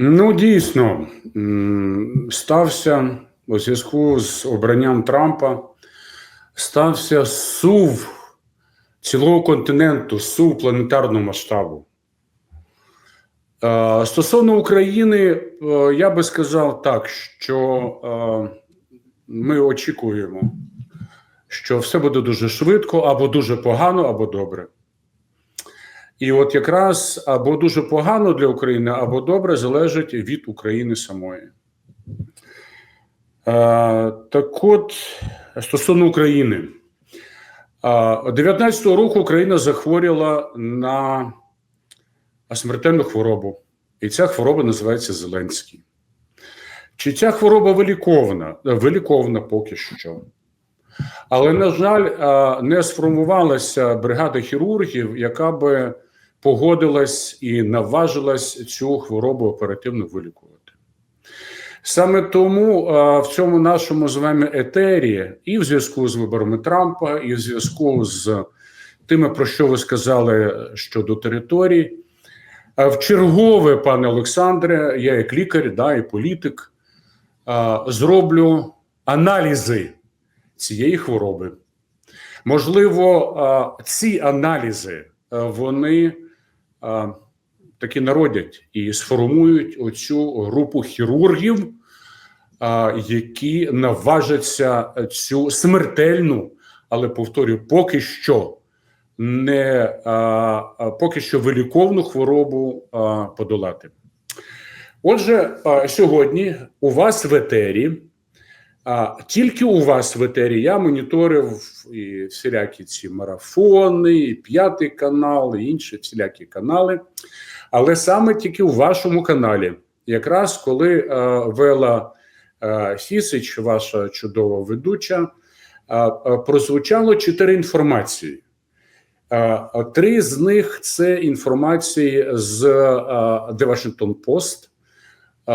Ну, дійсно, стався у зв'язку з обранням Трампа, стався сув цілого континенту, сув планетарного масштабу. Е, Стосовно України, е, я би сказав так, що е, ми очікуємо, що все буде дуже швидко, або дуже погано, або добре. І от якраз або дуже погано для України, або добре залежить від України самої. Е, так от, стосовно України, е, 19-го року Україна захворіла на смертельну хворобу, і ця хвороба називається Зеленський. Чи ця хвороба вилікована? Е, Вилікована поки що. Але, на жаль, е, не сформувалася бригада хірургів, яка би погодилась і наважилась цю хворобу оперативно вилікувати. Саме тому в цьому нашому з вами етері, і в зв'язку з виборами Трампа, і в зв'язку з тими, про що ви сказали щодо територій, в чергове, пане Олександре, я як лікар, да, і політик, зроблю аналізи цієї хвороби. Можливо, ці аналізи вони таки народять і сформують оцю групу хірургів, які наважаться цю смертельну, але повторюю, поки що не поки що виліковну хворобу подолати. Отже, сьогодні у вас в етері. А тільки у вас в етері я моніторив і всілякі ці марафони, і п'ятий канал, і інші всілякі канали. Але саме тільки у вашому каналі, якраз коли е, вела е, Фісич, ваша чудова ведуча, е, е, прозвучало чотири інформації. Е, Три з них це інформації з е, The Washington Post, е,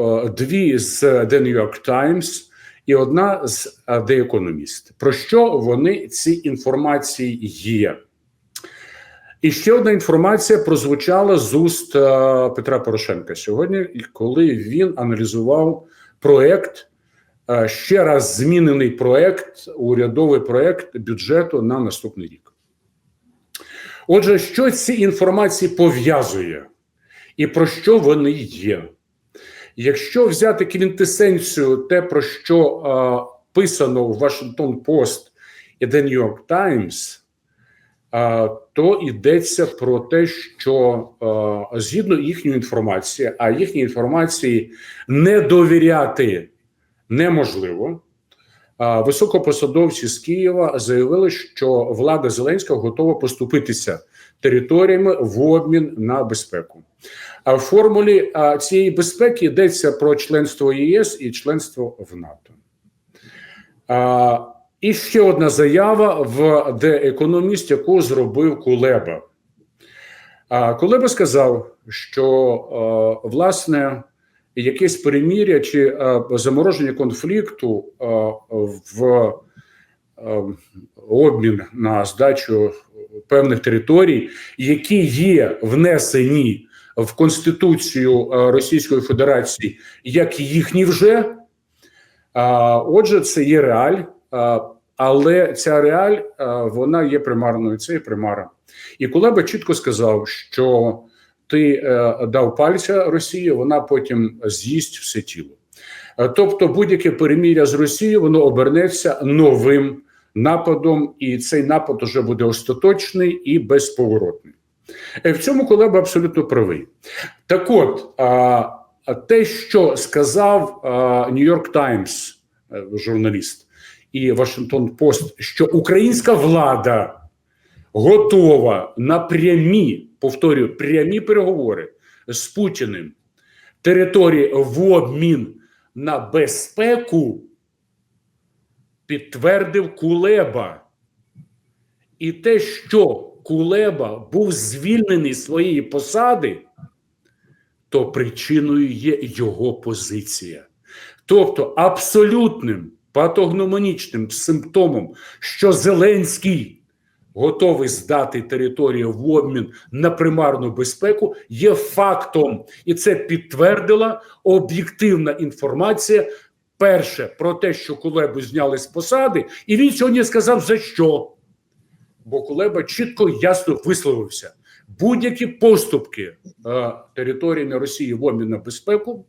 е, дві з The New York Times і одна з Economist. Про що вони ці інформації є? І ще одна інформація прозвучала з уст Петра Порошенка сьогодні, коли він аналізував проект, ще раз змінений проект, урядовий проект бюджету на наступний рік. Отже, що ці інформації пов'язує і про що вони є? Якщо взяти квінтесенцію, те, про що е, писано в Washington Post і The New York Times, е, то йдеться про те, що е, згідно їхньої інформації, а їхній інформації не довіряти неможливо. е, Високопосадовці з Києва заявили, що влада Зеленського готова поступитися територіями в обмін на безпеку. А в формулі цієї безпеки йдеться про членство ЄС і членство в НАТО. І ще одна заява в The Economist, яку зробив Кулеба. Кулеба сказав, що власне якесь переміря чи замороження конфлікту в обмін на здачу певних територій, які є внесені в Конституцію е, Російської Федерації як їхні вже. Отже, це є реаль, але ця реаль вона є примарною. Це є примара. І Кулеба чітко сказав, що ти е, дав пальця Росії, вона потім з'їсть все тіло. Е, Тобто, будь-яке переміря з Росією воно обернеться новим нападом, і цей напад уже буде остаточний і безповоротний. Е, В цьому Кулеба абсолютно правий. Так от, те, що сказав Нью-Йорк Таймс, журналіст, і Вашингтон Пост, що українська влада готова на прямі, повторюю, прямі переговори з Путіним території в обмін на безпеку, підтвердив Кулеба. І те, що Кулеба був звільнений з своєї посади, то причиною є його позиція. Тобто абсолютним патогномонічним симптомом, що Зеленський готовий здати територію в обмін на примарну безпеку, є фактом, і це підтвердила об'єктивна інформація. Перше про те, що Кулебу зняли з посади, і він сьогодні сказав за що. Бо Кулеба чітко ясно висловився: будь-які поступки е, територіями Росії в обмін на безпеку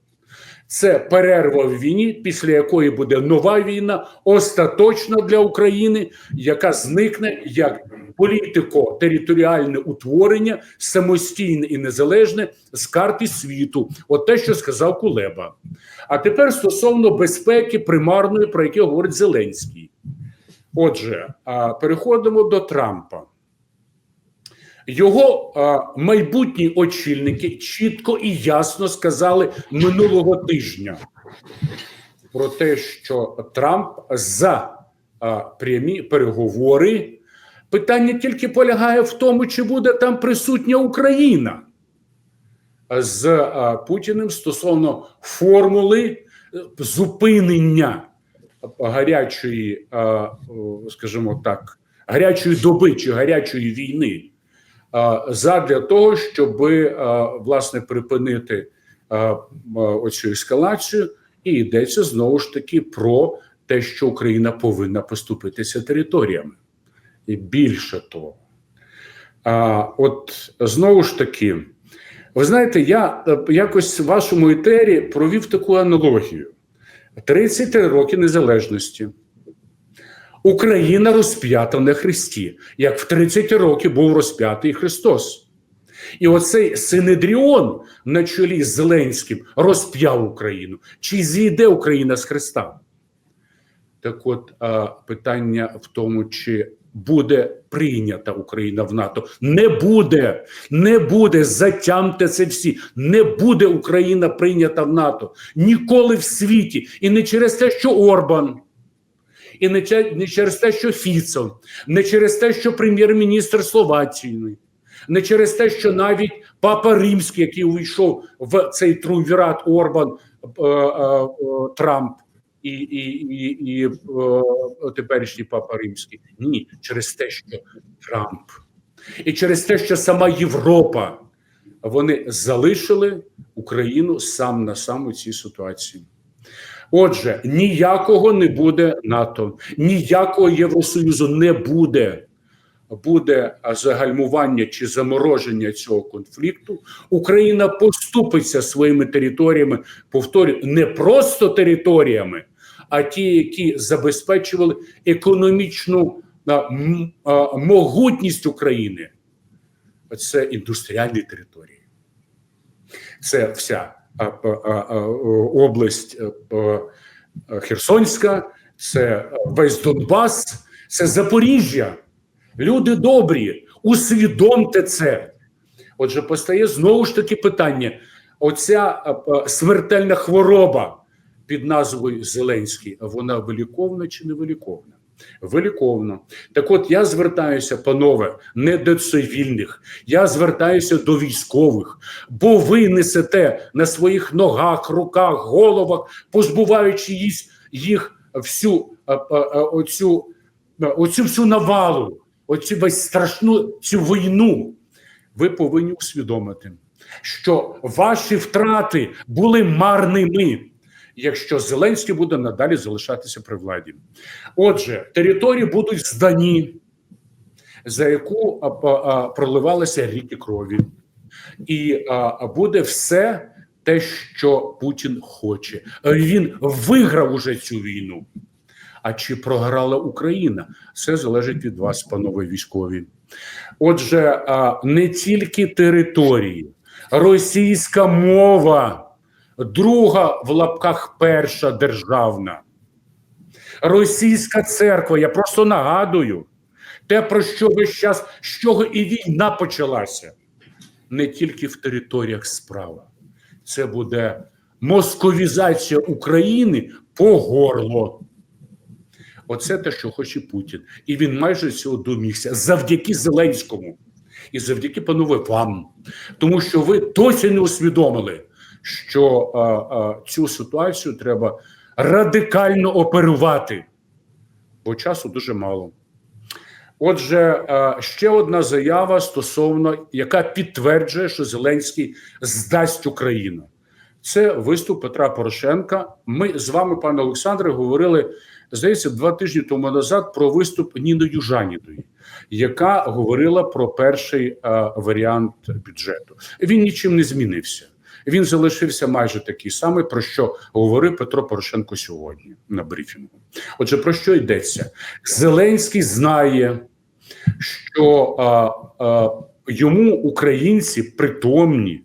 це перерва в війні, після якої буде нова війна, остаточна для України, яка зникне як політико-територіальне утворення, самостійне і незалежне з карти світу. От те, що сказав Кулеба. А тепер стосовно безпеки примарної, про яке говорить Зеленський. Отже, переходимо до Трампа. Його майбутні очільники чітко і ясно сказали минулого тижня про те, що Трамп за прямі переговори. Питання тільки полягає в тому, чи буде там присутня Україна з Путіним стосовно формули е, зупинення гарячої, скажімо так, гарячої доби чи гарячої війни задля того, щоб власне припинити оцю ескалацію, і йдеться знову ж таки про те, що Україна повинна поступитися територіями. І більше того, а, от знову ж таки, ви знаєте, я е, якось в вашому етері провів таку аналогію: 33 роки незалежності. Україна розп'ята на Христі, як в 30 роки був розп'ятий Христос. І оцей Синедріон на чолі з Зеленським розп'яв Україну. Чи зійде Україна з Христа? Так от питання в тому, чи буде прийнята Україна в НАТО. Не буде, не буде. Затямте це всі. Не буде Україна прийнята в НАТО ніколи в світі. І не через те, що Орбан. І не, через те, що Фіцо, не через те, що прем'єр-міністр Словаччини, не через те, що навіть Папа Римський, який увійшов в цей трувірат Орбан е, е, е, Трамп і, і, і, і о, теперішній Папа Римський. Ні, через те, що Трамп. І через те, що сама Європа вони залишили Україну сам на сам у цій ситуації. Отже, ніякого не буде НАТО, ніякого Євросоюзу не буде. Буде загальмування чи замороження цього конфлікту. Україна поступиться своїми територіями, повторюю, не просто територіями, а ті, які забезпечували економічну могутність України. Це індустріальні території. Це вся область а, а, Херсонська, це весь Донбас, це Запоріжжя. Люди добрі, усвідомте це. Отже, постає знову ж таки питання: оця а, а, смертельна хвороба під назвою Зеленський, вона виліковна чи не виліковна? Виліковно. Так от я звертаюся, панове, не до цивільних, я звертаюся до військових, бо ви несете на своїх ногах, руках, головах, позбуваючи їх, їх всю а, оцю, оцю всю навалу, оцю весь страшну цю війну. Ви повинні усвідомити, що ваші втрати були марними якщо Зеленський буде надалі залишатися при владі. Отже, території будуть здані, за яку проливалися ріки крові, і буде все те, що Путін хоче. Він виграв уже цю війну. А чи програла Україна? Все залежить від вас, панове військові. Отже, не тільки території, російська мова друга в лапках перша державна. Російська церква, я просто нагадую, те, про що весь час, з чого і війна почалася, не тільки в територіях справа. Це буде московізація України по горло. Оце те, що хоче Путін. І він майже цього домігся завдяки Зеленському і завдяки панове вам. Тому що ви досі не усвідомили, що а, а, цю ситуацію треба радикально оперувати, бо часу дуже мало. Отже, ще одна заява стосовно яка підтверджує, що Зеленський здасть Україну. Це виступ Петра Порошенка. Ми з вами, пане Олександре, говорили здається два тижні тому назад про виступ Ніни Южанідої, яка говорила про перший е, варіант бюджету. Він нічим не змінився. Він залишився майже такий самий, про що говорив Петро Порошенко сьогодні на брифінгу. Отже, про що йдеться? Зеленський знає, що а, а, йому українці притомні,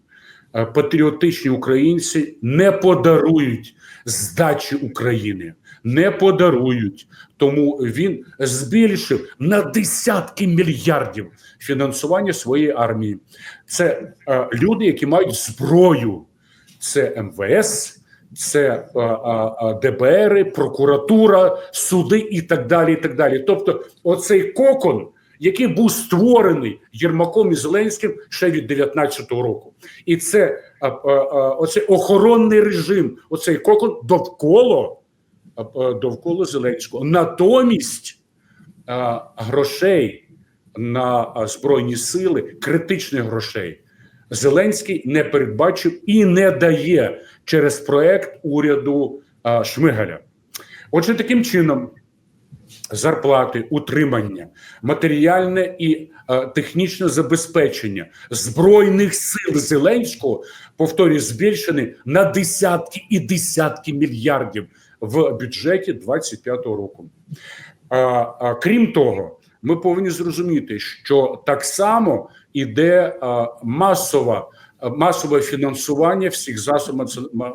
патріотичні українці не подарують здачі України, не подарують. Тому він збільшив на десятки мільярдів фінансування своєї армії. Це е, люди, які мають зброю, це МВС, це е, е, е, ДБР, прокуратура, суди і так далі. І так далі. Тобто, оцей кокон, який був створений Єрмаком і Зеленським ще від 19-го року, і це е, е, оцей охоронний режим, оцей кокон довкола довкола Зеленського. Натомість грошей на збройні сили, критичних грошей, Зеленський не передбачив і не дає через проект уряду Шмигаля. Отже, таким чином. Зарплати, утримання, матеріальне і е, технічне забезпечення збройних сил Зеленського повторюю, збільшені на десятки і десятки мільярдів в бюджеті 25-го року. Крім того, ми повинні зрозуміти, що так само іде масова. Масове фінансування всіх засобів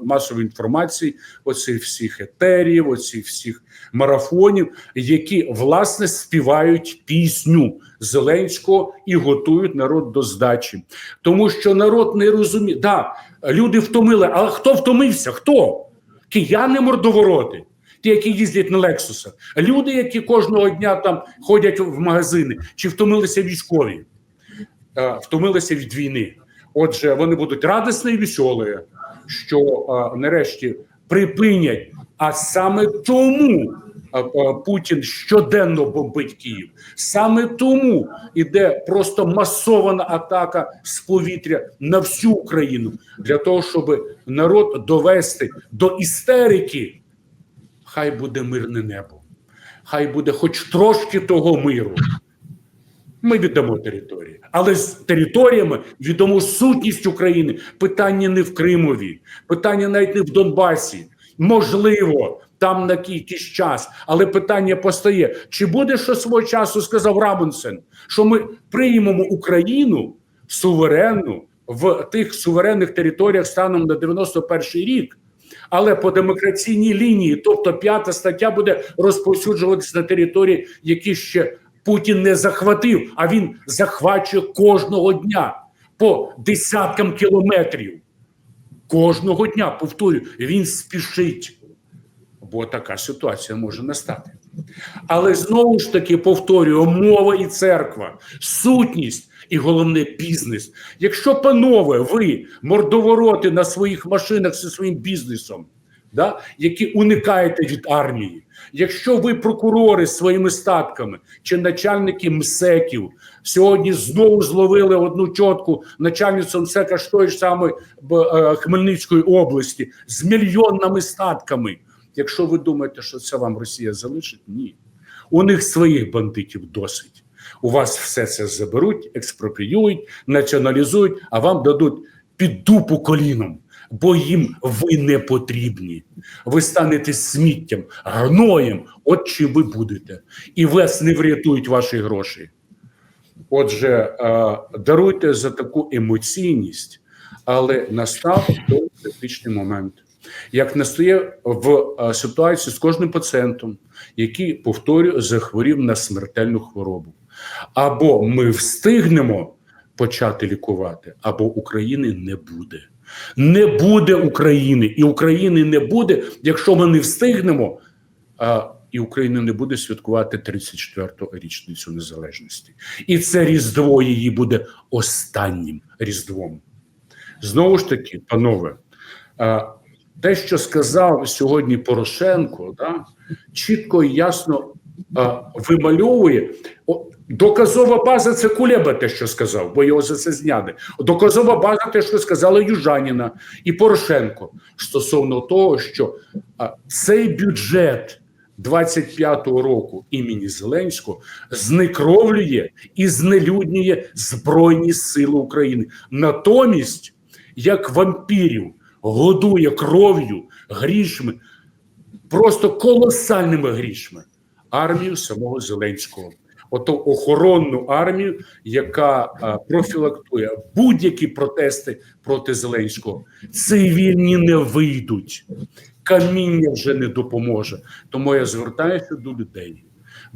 масової інформації, оцих всіх етерів, оцих всіх марафонів, які власне співають пісню Зеленського і готують народ до здачі, тому що народ не розуміє. Да, люди втомили, але хто втомився? Хто? Кияни мордовороти, ті, які їздять на Лексусах, люди, які кожного дня там ходять в магазини, чи втомилися військові, Е, втомилися від війни. Отже, вони будуть радісні і веселі, що е, нарешті припинять. А саме тому Путін щоденно бомбить Київ. Саме тому іде просто масована атака з повітря на всю Україну для того, щоб народ довести до істерики. Хай буде мирне небо, хай буде хоч трошки того миру. Ми віддамо території, але з територіями відомо сутність України. Питання не в Кримові, питання навіть не в Донбасі. Можливо, там на якийсь час, але питання постає: чи буде що свого часу сказав Рабунсен, що ми приймемо Україну суверенну в тих суверенних територіях станом на 91 рік? Але по демократичній лінії, тобто п'ята стаття буде розповсюджуватися на території, які ще Путін не захватив, а він захвачує кожного дня по десяткам кілометрів. Кожного дня, повторюю, він спішить, бо така ситуація може настати. Але знову ж таки повторюю, мова і церква, сутність і головне бізнес. Якщо, панове, ви мордовороти на своїх машинах зі своїм бізнесом, да, які уникаєте від армії, якщо ви прокурори своїми статками чи начальники МСЕКів сьогодні знову зловили одну чотку начальницю МСЕКа з тої ж самої е, Хмельницької області з мільйонними статками. Якщо ви думаєте, що це вам Росія залишить, ні. У них своїх бандитів досить. У вас все це заберуть, експропріюють, націоналізують, а вам дадуть під дупу коліном, бо їм ви не потрібні. Ви станете сміттям, гноєм. От чим ви будете. І вас не врятують ваші гроші. Отже, е, даруйте за таку емоційність, але настав той критичний момент. Як настає в е, ситуації з кожним пацієнтом, який, повторюю, захворів на смертельну хворобу. Або ми встигнемо почати лікувати, або України не буде. Не буде України, і України не буде, якщо ми не встигнемо. А, і Україна не буде святкувати 34-ту річницю незалежності. І це Різдво її буде останнім Різдвом. Знову ж таки, панове, а, те, що сказав сьогодні Порошенко, да, чітко і ясно а, вимальовує Доказова база це Кулеба те, що сказав, бо його за це зняли. Доказова база те, що сказала Южаніна і Порошенко стосовно того, що а, цей бюджет 25-го року імені Зеленського знекровлює і знелюднює Збройні Сили України. Натомість, як вампірів, годує кров'ю, грішми, просто колосальними грішми армію самого Зеленського. Ото охоронну армію, яка профілактує будь-які протести проти Зеленського. Цивільні не вийдуть, каміння вже не допоможе. Тому я звертаюся до людей.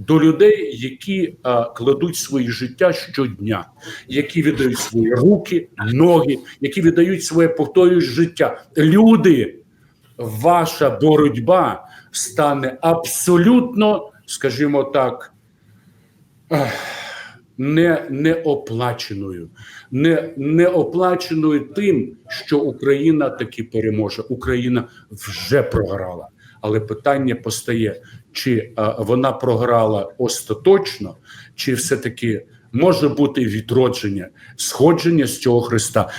До людей, які а, кладуть свої життя щодня, які віддають свої руки, ноги, які віддають своє повторюють життя. Люди, ваша боротьба стане абсолютно, скажімо так, не, неоплаченою, не, неоплаченою тим, що Україна таки переможе. Україна вже програла. Але питання постає: чи а, вона програла остаточно, чи все-таки може бути відродження, сходження з цього Христа.